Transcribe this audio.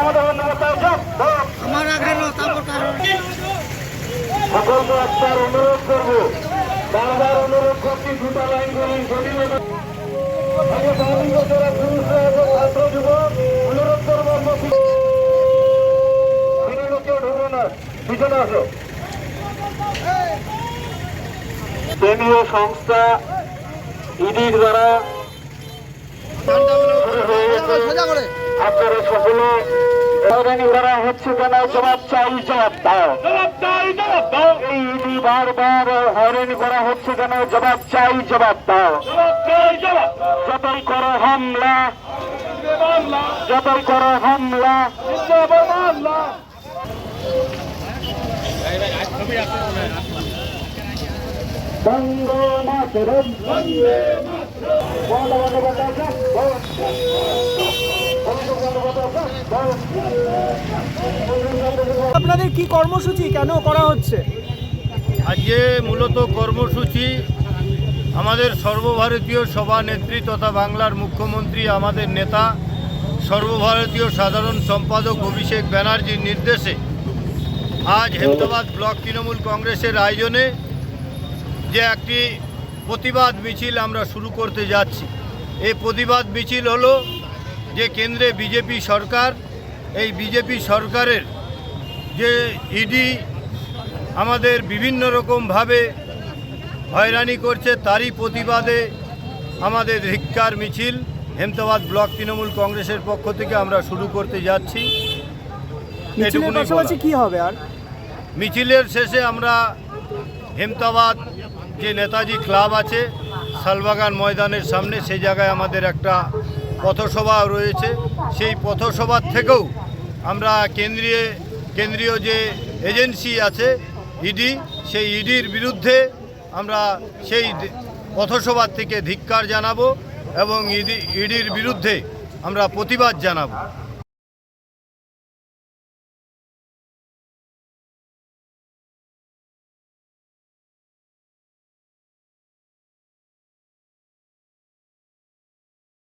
আমার আগ্রহ তারপর কারণ। সকলকে একবার অনুরোধ করব বারবার অনুরোধ করছি দুটো লাইন করুন সঠিকভাবে আগে বাঙালি যারা পুরুষরা এবং ছাত্র যুবক অনুরোধ করব কেউ ঢুকো না পিছনে আসো। কেন্দ্রীয় সংস্থা ইডির দ্বারা আপনারা সকলে হচ্ছে কেন? জবাব চাই জবাব দাও এই ইডি বারবার হয়রানি করা হচ্ছে কেন? জবাব চাই জবাব দাও যতই করো হামলা যতই করো হামলা হামলা বন্দে মাতরম। বন্দে মাতরম। আপনাদের কি কর্মসূচি? কেন করা হচ্ছে? আজকে মূলত কর্মসূচি আমাদের সর্বভারতীয় সভানেত্রী তথা বাংলার মুখ্যমন্ত্রী, আমাদের নেতা, সর্বভারতীয় সাধারণ সম্পাদক অভিষেক ব্যানার্জির নির্দেশে আজ হেমদাবাদ ব্লক তৃণমূল কংগ্রেসের আয়োজনে যে একটি প্রতিবাদ মিছিল আমরা শুরু করতে যাচ্ছি। এই প্রতিবাদ মিছিল হলো যে কেন্দ্রে বিজেপি সরকার এই বিজেপি সরকারের যে ইডি আমাদের বিভিন্ন রকমভাবে হয়রানি করছে তারই প্রতিবাদে আমাদের ধিক্কার মিছিল হেমতাবাদ ব্লক তৃণমূল কংগ্রেসের পক্ষ থেকে আমরা শুরু করতে যাচ্ছি। কি হবে আর? মিছিলের শেষে আমরা হেমতাবাদ যে নেতাজি ক্লাব আছে শালবাগান ময়দানের সামনে সেই জায়গায় আমাদের একটা পথসভা রয়েছে। সেই পথসভার থেকেও আমরা কেন্দ্রীয় কেন্দ্রীয় যে এজেন্সি আছে, ইডি, সেই ইডির বিরুদ্ধে আমরা সেই পথসভার থেকে ধিক্কার জানাব এবং ইডি, ইডির বিরুদ্ধে আমরা প্রতিবাদ জানাব।